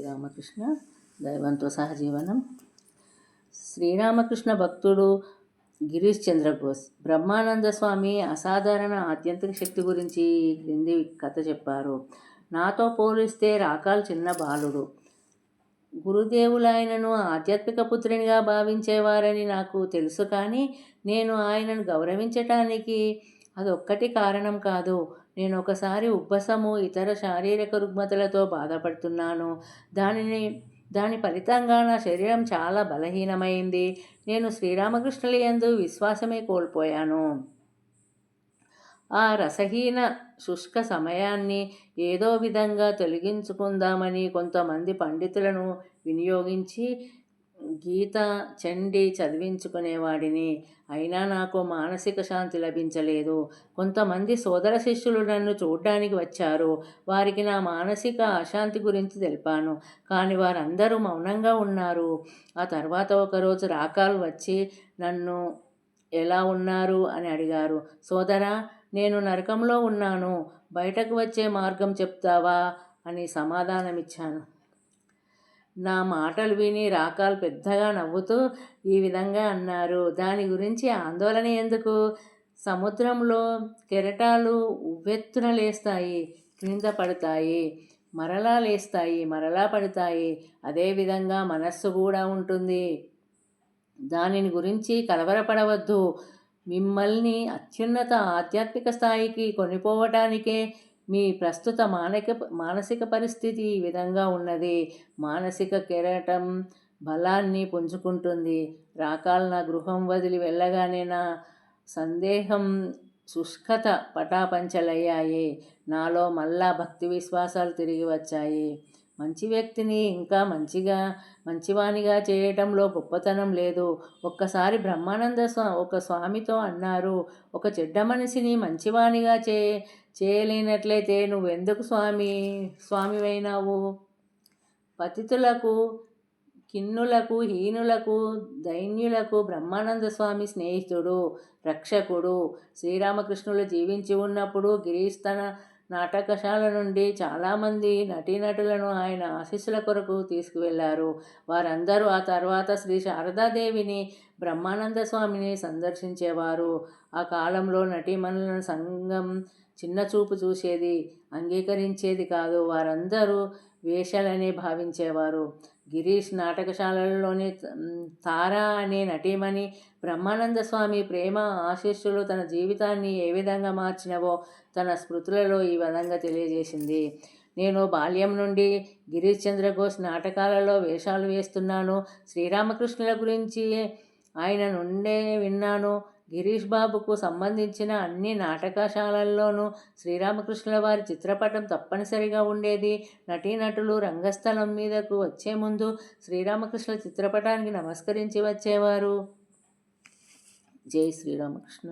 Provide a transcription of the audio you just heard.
శ్రీరామకృష్ణ దైవంతో సహజీవనం. శ్రీరామకృష్ణ భక్తుడు గిరీష్ చంద్రబోస్. బ్రహ్మానంద స్వామి అసాధారణ ఆధ్యాత్మిక శక్తి గురించి క్రింది కథ చెప్పారు. నాతో పోలిస్తే రాకాల్ చిన్న బాలుడు. గురుదేవులాయనను ఆధ్యాత్మిక పుత్రునిగా భావించేవారని నాకు తెలుసు కానీ నేను ఆయనను గౌరవించటానికి అదొక్కటి కారణం కాదు. నేను ఒకసారి ఉబ్బసము ఇతర శారీరక రుగ్మతలతో బాధపడుతున్నాను. దానిని దాని ఫలితంగా నా శరీరం చాలా బలహీనమైంది. నేను శ్రీరామకృష్ణుల యందు విశ్వాసమే కోల్పోయాను. ఆ రసహీన శుష్క సమయాన్ని ఏదో విధంగా తొలగించుకుందామని కొంతమంది పండితులను వినియోగించి గీత చండి చదివించుకునేవాడిని. అయినా నాకు మానసిక శాంతి లభించలేదు. కొంతమంది సోదర శిష్యులు నన్ను చూడ్డానికి వచ్చారు. వారికి నా మానసిక అశాంతి గురించి తెలిపాను. కానీ వారందరూ మౌనంగా ఉన్నారు. ఆ తర్వాత ఒకరోజు రాకాలు వచ్చి నన్ను ఎలా ఉన్నారు అని అడిగారు. సోదరా నేను నరకంలో ఉన్నాను. బయటకు వచ్చే మార్గం చెప్తావా? అని సమాధానమిచ్చాను. నా మాటలు విని రాకాలు పెద్దగా నవ్వుతూ ఈ విధంగా అన్నారు. దాని గురించి ఆందోళన ఎందుకు? సముద్రంలో కెరటాలు ఉవ్వెత్తున లేస్తాయి క్రింద పడతాయి మరలా లేస్తాయి మరలా పడతాయి. అదేవిధంగా మనస్సు కూడా ఉంటుంది. దానిని గురించి కలవరపడవద్దు. మిమ్మల్ని అత్యున్నత ఆధ్యాత్మిక స్థాయికి కొనిపోవటానికే మీ ప్రస్తుత మానక మానసిక పరిస్థితి ఈ విధంగా ఉన్నది. మానసిక కెరటం బలాన్ని పుంజుకుంటుంది. రాకాల నా గృహం వదిలి వెళ్ళగానే నా సందేహం శుష్కత పటాపంచలయ్యాయి. నాలో మళ్ళా భక్తి విశ్వాసాలు తిరిగి వచ్చాయి. మంచి వ్యక్తిని ఇంకా మంచిగా మంచివానిగా చేయటంలో గొప్పతనం లేదు. ఒక్కసారి బ్రహ్మానంద స్వా ఒక స్వామితో అన్నారు ఒక చెడ్డ మనిషిని మంచివానిగా చే చేయలేనట్లయితే నువ్వెందుకు స్వామి స్వామివైనావు? పతితులకు కిన్నులకు హీనులకు దైన్యులకు బ్రహ్మానంద స్వామి స్నేహితుడు రక్షకుడు. శ్రీరామకృష్ణులు జీవించి ఉన్నప్పుడు గిరీష్ తన నాటకశాల నుండి చాలామంది నటీనటులను ఆయన ఆశీస్సుల కొరకు తీసుకువెళ్ళారు. వారందరూ ఆ తర్వాత శ్రీ శారదాదేవిని బ్రహ్మానంద స్వామిని సందర్శించేవారు. ఆ కాలంలో నటీమణుల సంఘం చిన్న చూపు చూసేది అంగీకరించేది కాదు. వారందరూ వేషాలనే భావించేవారు. గిరీష్ నాటకశాలలోని తారా అనే నటీమణి బ్రహ్మానంద స్వామి ప్రేమ ఆశీస్సులు తన జీవితాన్ని ఏ విధంగా మార్చినవో తన స్మృతులలో ఈ విధంగా తెలియజేసింది. నేను బాల్యం నుండి గిరీష్ చంద్ర ఘోష్ నాటకాలలో వేషాలు వేస్తున్నాను. శ్రీరామకృష్ణుల గురించి ఆయన నుండే విన్నాను. గిరీష్ బాబుకు సంబంధించిన అన్ని నాటకశాలల్లోనూ శ్రీరామకృష్ణుల వారి చిత్రపటం తప్పనిసరిగా ఉండేది. నటీనటులు రంగస్థలం మీదకు వచ్చే ముందు శ్రీరామకృష్ణుల చిత్రపటానికి నమస్కరించి వచ్చేవారు. జై శ్రీరామకృష్ణ.